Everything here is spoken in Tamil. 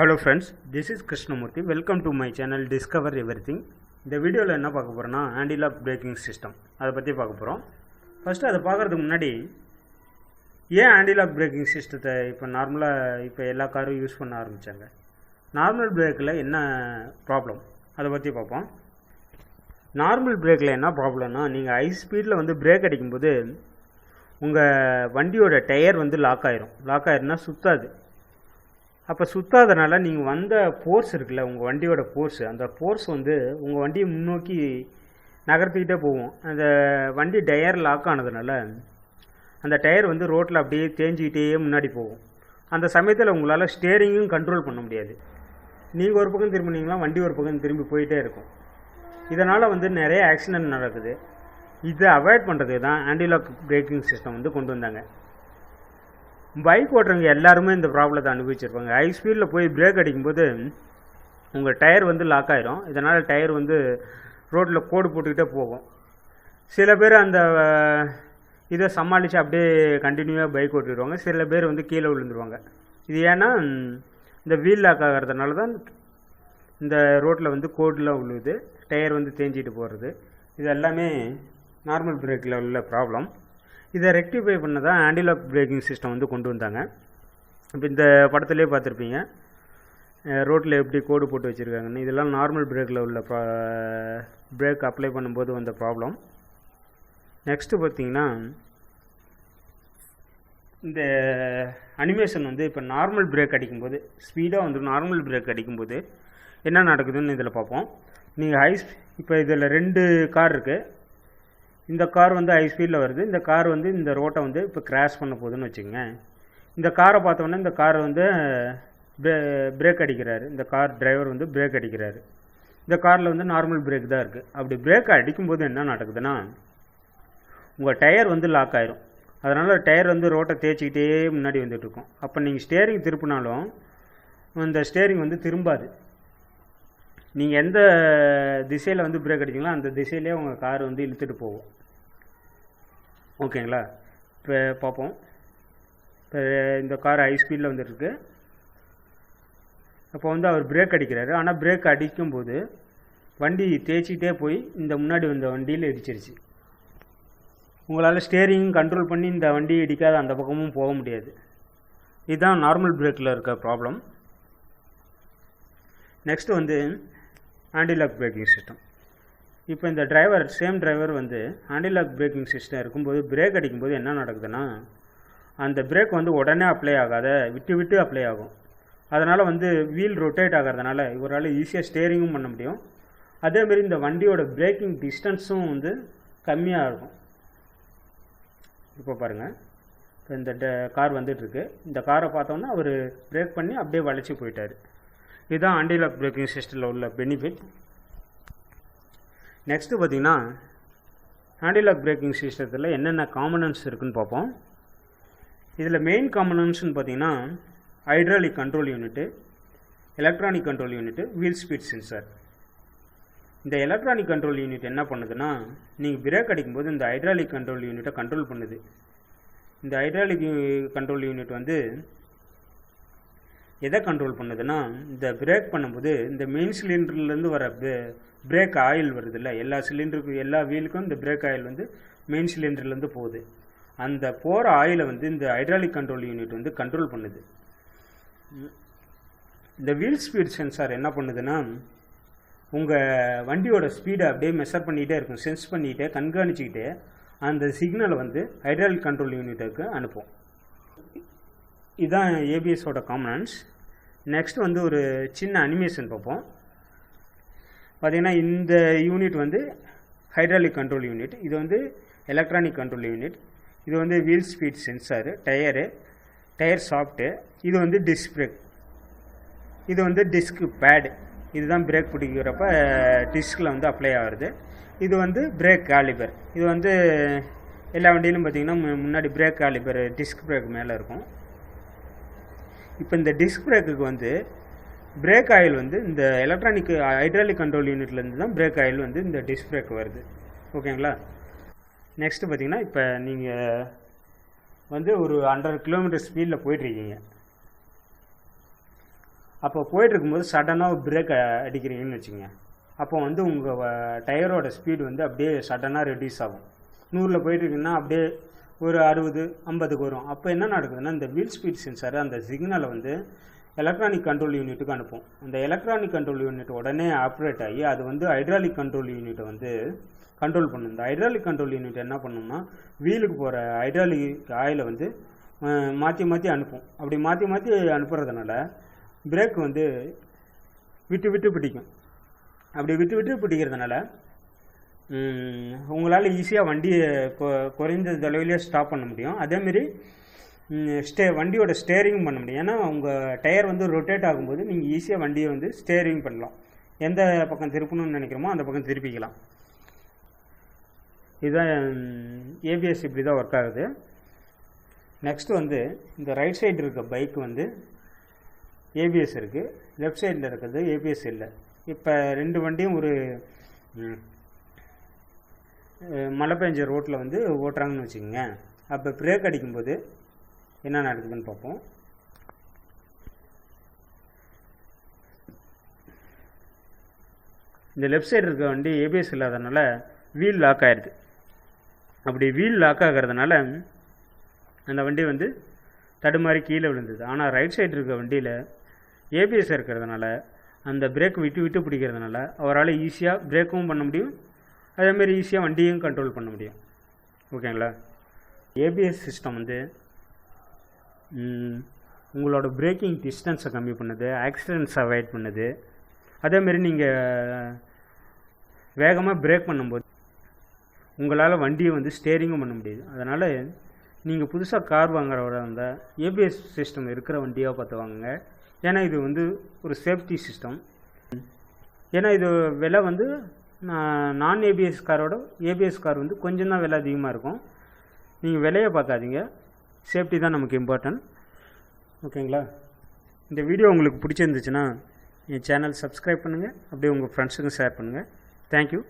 Hello friends this is Krishnamurthy welcome to my channel discover everything இந்த வீடியோவில் என்ன பார்க்க போகிறோன்னா ஆண்டிலாக் பிரேக்கிங் சிஸ்டம் அதை பற்றி பார்க்க போகிறோம் ஃபஸ்ட்டு அதை பார்க்குறதுக்கு முன்னாடி ஏன் ஆண்டிலாக் பிரேக்கிங் சிஸ்டத்தை இப்போ நார்மலாக இப்போ எல்லா காரும் யூஸ் பண்ண ஆரம்பித்தாங்க நார்மல் பிரேக்கில் என்ன ப்ராப்ளம் அதை பற்றி பார்ப்போம். நார்மல் பிரேக்கில் என்ன ப்ராப்ளம்னா நீங்கள் ஹை ஸ்பீடில் வந்து பிரேக் அடிக்கும்போது உங்கள் வண்டியோட டயர் வந்து லாக் ஆயிரும். லாக் ஆயிருன்னா சுத்தாது. அப்போ சுத்தாதனால நீங்கள் வந்த ஃபோர்ஸ் இருக்குல்ல உங்கள் வண்டியோட ஃபோர்ஸ் அந்த ஃபோர்ஸ் வந்து உங்கள் வண்டியை முன்னோக்கி நகர்த்திக்கிட்டே போகும். அந்த வண்டி டயர் லாக் ஆனதுனால அந்த டயர் வந்து ரோட்டில் அப்படியே தேஞ்சிக்கிட்டே முன்னாடி போகும். அந்த சமயத்தில் உங்களால் ஸ்டேரிங்கும் கண்ட்ரோல் பண்ண முடியாது. நீங்கள் ஒரு பக்கம் திரும்பினீங்களா வண்டி ஒரு பக்கம் திரும்பி போயிட்டே இருக்கும். இதனால் வந்து நிறைய ஆக்சிடென்ட் நடக்குது. இதை அவாய்ட் பண்ணுறதுக்கு தான் ஆன்டிலாக் பிரேக்கிங் சிஸ்டம் வந்து கொண்டு வந்தாங்க. பைக் ஓட்டுறவங்க எல்லாருமே இந்த ப்ராப்ளத்தை அனுபவிச்சிருப்பாங்க. ஹை ஸ்பீடில் போய் பிரேக் அடிக்கும்போது உங்கள் டயர் வந்து லாக் ஆயிரும். இதனால் டயர் வந்து ரோட்டில் கோடு போட்டுக்கிட்டே போகும். சில பேர் அந்த இதை சமாளித்து அப்படியே கண்டினியூவாக பைக் ஓட்டிடுவாங்க. சில பேர் வந்து கீழே விழுந்துருவாங்க. இது ஏன்னா இந்த வீல் லாக் ஆகிறதுனால தான் இந்த ரோட்டில் வந்து கோடெலாம் விழுவுது டயர் வந்து தேஞ்சிட்டு போகிறது இது எல்லாமே நார்மல் பிரேக்கில் உள்ள ப்ராப்ளம் இதை ரெக்டிஃபை பண்ண தான் ஆண்டிலாக் பிரேக்கிங் சிஸ்டம் வந்து கொண்டு வந்தாங்க. இப்போ இந்த படத்துலேயே பார்த்துருப்பீங்க. ரோட்டில் எப்படி கோடு போட்டு வச்சுருக்காங்கன்னு. இதெல்லாம் நார்மல் பிரேக்கில் உள்ள பிரேக் அப்ளை பண்ணும்போது வந்த ப்ராப்ளம் நெக்ஸ்ட்டு பார்த்தீங்கன்னா இந்த அனிமேஷன் வந்து இப்போ நார்மல் பிரேக் அடிக்கும்போது ஸ்பீடாக வந்து நார்மல் பிரேக் அடிக்கும்போது என்ன நடக்குதுன்னு இதில் பார்ப்போம். நீங்கள் ஹை இப்போ இதில் ரெண்டு கார் இருக்குது இந்த கார் வந்து ஹை ஸ்பீடில் வருது. இந்த கார் வந்து இந்த ரோட்டை வந்து இப்போ கிராஷ் பண்ண போகுதுன்னு வச்சுக்கோங்க. இந்த காரை பார்த்தோன்னே இந்த கார் வந்து பிரேக் அடிக்கிறாரு. இந்த கார் டிரைவர் வந்து பிரேக் அடிக்கிறாரு. இந்த காரில் வந்து நார்மல் பிரேக் தான் இருக்குது அப்படி பிரேக் அடிக்கும்போது என்ன நடக்குதுன்னா உங்கள் டயர் வந்து லாக் ஆயிரும். அதனால் டயர் வந்து ரோட்டை தேய்ச்சிக்கிட்டே முன்னாடி வந்துட்டுருக்கும் அப்போ நீங்கள் ஸ்டேரிங் திருப்பினாலும் இந்த ஸ்டேரிங் வந்து திரும்பாது. நீங்கள் எந்த திசையில் வந்து பிரேக் அடிக்கீங்களோ அந்த திசையிலே உங்கள் கார் வந்து இழுத்துட்டு போகும். ஓகேங்களா? இப்போ பார்ப்போம் இப்போ இந்த கார் ஹை ஸ்பீடில் வந்துட்டுருக்கு. அப்போ வந்து அவர் பிரேக் அடிக்கிறாரு. ஆனால் பிரேக் அடிக்கும்போது வண்டி தேய்ச்சிக்கிட்டே போய் இந்த முன்னாடி வந்த வண்டியில் இடிச்சிருச்சு. உங்களால் ஸ்டேரிங் கண்ட்ரோல் பண்ணி இந்த வண்டி இடிக்காத அந்த பக்கமும் போக முடியாது. இதுதான் நார்மல் பிரேக்கில் இருக்க ப்ராப்ளம் நெக்ஸ்ட் வந்து ஆண்டிலாக் பிரேக்கிங் சிஸ்டம் இப்போ இந்த டிரைவர் சேம் டிரைவர் வந்து ஆண்டிலாக் பிரேக்கிங் சிஸ்டம் இருக்கும்போது பிரேக் அடிக்கும்போது என்ன நடக்குதுன்னா அந்த பிரேக் வந்து உடனே அப்ளை ஆகாத விட்டு விட்டு அப்ளை ஆகும். அதனால் வந்து வீல் ரொட்டேட் ஆகிறதுனால இவரால் ஈஸியாக ஸ்டேரிங்கும் பண்ண முடியும். அதேமாரி இந்த வண்டியோட பிரேக்கிங் டிஸ்டன்ஸும் வந்து கம்மியாக இருக்கும். இப்போ பாருங்கள் இப்போ இந்த கார் வந்துட்டுருக்கு. இந்த காரை பார்த்தோன்னா அவர் பிரேக் பண்ணி அப்படியே வளைச்சி போயிட்டார். இதுதான் ஆண்டிலாக் பிரேக்கிங் சிஸ்டத்தில் உள்ள பெனிஃபிட் நெக்ஸ்ட்டு பார்த்தீங்கன்னா ஆண்டிலாக் பிரேக்கிங் சிஸ்டத்தில் என்னென்ன காம்பனன்ட்ஸ் இருக்குன்னு பார்ப்போம். இதில் மெயின் காம்பனன்ட்ஸ்னு பார்த்தீங்கன்னா hydraulic control unit electronic control unit wheel speed sensor இந்த எலக்ட்ரானிக் கண்ட்ரோல் யூனிட் என்ன பண்ணுதுன்னா நீங்கள் பிரேக் அடிக்கும்போது இந்த ஹைட்ராலிக் கண்ட்ரோல் யூனிட்டை கண்ட்ரோல் பண்ணுது. இந்த ஹைட்ராலிக் கண்ட்ரோல் யூனிட் வந்து எதை கண்ட்ரோல் பண்ணுதுன்னா இந்த பிரேக் பண்ணும்போது இந்த மெயின் சிலிண்டர்லேருந்து வர பிரேக் ஆயில் வருதுல்ல எல்லா சிலிண்டருக்கும் எல்லா வீலுக்கும் இந்த பிரேக் ஆயில் வந்து மெயின் சிலிண்டர்லேருந்து போகுது. அந்த போகிற ஆயிலை வந்து இந்த ஹைட்ராலிக் கண்ட்ரோல் யூனிட் வந்து கண்ட்ரோல் பண்ணுது. இந்த வீல் ஸ்பீட் சென்சார் என்ன பண்ணுதுன்னா உங்கள் வண்டியோட ஸ்பீடை அப்படியே மெஷர் பண்ணிகிட்டே இருக்கும். சென்ஸ் பண்ணிக்கிட்டே கண்காணிச்சிக்கிட்டே அந்த சிக்னலை வந்து ஹைட்ராலிக் கண்ட்ரோல் யூனிட்டுக்கு அனுப்பும். இதுதான் ஏபிஎஸோட காம்பனன்ஸ் நெக்ஸ்ட் வந்து ஒரு சின்ன அனிமேஷன் பார்ப்போம். பார்த்தீங்கன்னா இந்த யூனிட் வந்து ஹைட்ராலிக் கண்ட்ரோல் யூனிட் இது வந்து எலக்ட்ரானிக் கண்ட்ரோல் யூனிட் இது வந்து wheel speed sensor tyre tyre shaft இது வந்து டிஸ்க் பிரேக் இது வந்து டிஸ்க் பேடு இதுதான் பிரேக் பிடிக்கிறப்ப டிஸ்கில் வந்து அப்ளை ஆகுது இது வந்து பிரேக் காலிபர் இது வந்து எல்லா வண்டியிலும் பார்த்தீங்கன்னா மு- முன்னாடி பிரேக் காலிபர் டிஸ்க் பிரேக் மேலே இருக்கும். இப்போ இந்த டிஸ்க் பிரேக்குக்கு வந்து பிரேக் ஆயில் வந்து இந்த எலக்ட்ரானிக் ஹைட்ராலிக் கண்ட்ரோல் யூனிட்லேருந்து தான் பிரேக் ஆயில் வந்து இந்த டிஸ்க் பிரேக் வருது. ஓகேங்களா நெக்ஸ்ட்டு பார்த்தீங்கன்னா இப்போ நீங்கள் வந்து ஒரு ஹண்ட்ரட் கிலோமீட்டர் ஸ்பீடில் போயிட்டுருக்கீங்க. அப்போ போயிட்டுருக்கும்போது சடனாக பிரேக் அடிக்கிறீங்கன்னு வச்சுங்க அப்போ வந்து உங்கள் டயரோட ஸ்பீடு வந்து அப்படியே சடனாக ரெடியூஸ் ஆகும். நூறில் போயிட்டுருக்குன்னா அப்படியே ஒரு அறுபது ஐம்பதுக்கு வரும். அப்போ என்ன நடக்குதுன்னா இந்த வீல் ஸ்பீட் சென்சார் அந்த சிக்னலை வந்து எலக்ட்ரானிக் கண்ட்ரோல் யூனிட்டுக்கு அனுப்பும். அந்த எலக்ட்ரானிக் கண்ட்ரோல் யூனிட் உடனே ஆப்ரேட் ஆகி அது வந்து ஹைட்ராலிக் கண்ட்ரோல் யூனிட்டை வந்து கண்ட்ரோல் பண்ணும். இந்த ஹைட்ராலிக் கண்ட்ரோல் யூனிட் என்ன பண்ணும்னா வீலுக்கு போகிற ஹைட்ராலிக் ஆயிலை வந்து மாற்றி மாற்றி அனுப்பும். அப்படி மாற்றி மாற்றி அனுப்புறதுனால பிரேக் வந்து விட்டு விட்டு பிடிக்கும். அப்படி விட்டு விட்டு பிடிக்கிறதுனால உங்களால் ஈஸியாக வண்டியை கொ- குறைந்த தொலைவிலே ஸ்டாப் பண்ண முடியும். அதேமாரி ஸ்டே வண்டியோட ஸ்டேரிங் பண்ண முடியும். ஏன்னா உங்கள் டயர் வந்து ரொட்டேட் ஆகும்போது நீங்கள் ஈஸியாக வண்டியை வந்து ஸ்டேரிங் பண்ணலாம். எந்த பக்கம் திருப்பணும்னு நினைக்கிறோமோ அந்த பக்கம் திருப்பிக்கலாம். இதுதான் ஏபிஎஸ் இப்படி தான் ஒர்க் ஆகுது. நெக்ஸ்ட் வந்து இந்த ரைட் சைடு இருக்க பைக் வந்து ஏபிஎஸ் இருக்குது லெஃப்ட் சைடில் இருக்கிறது ஏபிஎஸ் இல்லை. இப்போ ரெண்டு வண்டியும் ஒரு மழை பெஞ்ச ரோட்டில் வந்து ஓட்டுறாங்கன்னு வச்சுக்கோங்க. அப்போ பிரேக் அடிக்கும்போது என்ன நடக்குதுன்னு பார்ப்போம். இந்த லெஃப்ட் சைடு இருக்க வண்டி ஏபிஎஸ் இல்லாதனால வீல் லாக் ஆகிடுது அப்படி வீல் லாக் ஆகிறதுனால அந்த வண்டி வந்து தடுமாறி கீழே விழுந்தது. ஆனால் ரைட் சைடு இருக்க வண்டியில் ஏபிஎஸ் இருக்கிறதுனால அந்த பிரேக் விட்டு விட்டு பிடிக்கிறதுனால அவரால் ஈஸியாக பிரேக்கும் பண்ண முடியும். அதேமாரி ஈஸியாக வண்டியும் கண்ட்ரோல் பண்ண முடியும். ஓகேங்களா ஏபிஎஸ் சிஸ்டம் வந்து உங்களோட பிரேக்கிங் டிஸ்டன்ஸை கம்மி பண்ணுது ஆக்சிடென்ட்ஸ் அவாய்ட் பண்ணுது. அதேமாரி நீங்கள் வேகமாக பிரேக் பண்ணும்போது உங்களால் வண்டியை வந்து ஸ்டேரிங்கும் பண்ண முடியுது. அதனால் நீங்கள் புதுசாக கார் வாங்குறவராக இருந்தால் ஏபிஎஸ் சிஸ்டம் இருக்கிற வண்டியாக பார்த்து வாங்குங்க. ஏன்னா இது வந்து ஒரு சேஃப்டி சிஸ்டம் ஏன்னா இது விலை வந்து நான் ஏபிஎஸ் காரோட ஏபிஎஸ் கார் வந்து கொஞ்சம் தான் விலை அதிகமாக இருக்கும். நீங்கள் விலையை பார்க்காதீங்க. சேஃப்டி தான் நமக்கு இம்பார்ட்டன்ட் ஓகேங்களா இந்த வீடியோ உங்களுக்கு பிடிச்சிருந்துச்சுன்னா என் சேனல் சப்ஸ்கிரைப் பண்ணுங்கள் அப்படியே உங்கள் ஃப்ரெண்ட்ஸுக்கும் ஷேர் பண்ணுங்கள் தேங்க்யூ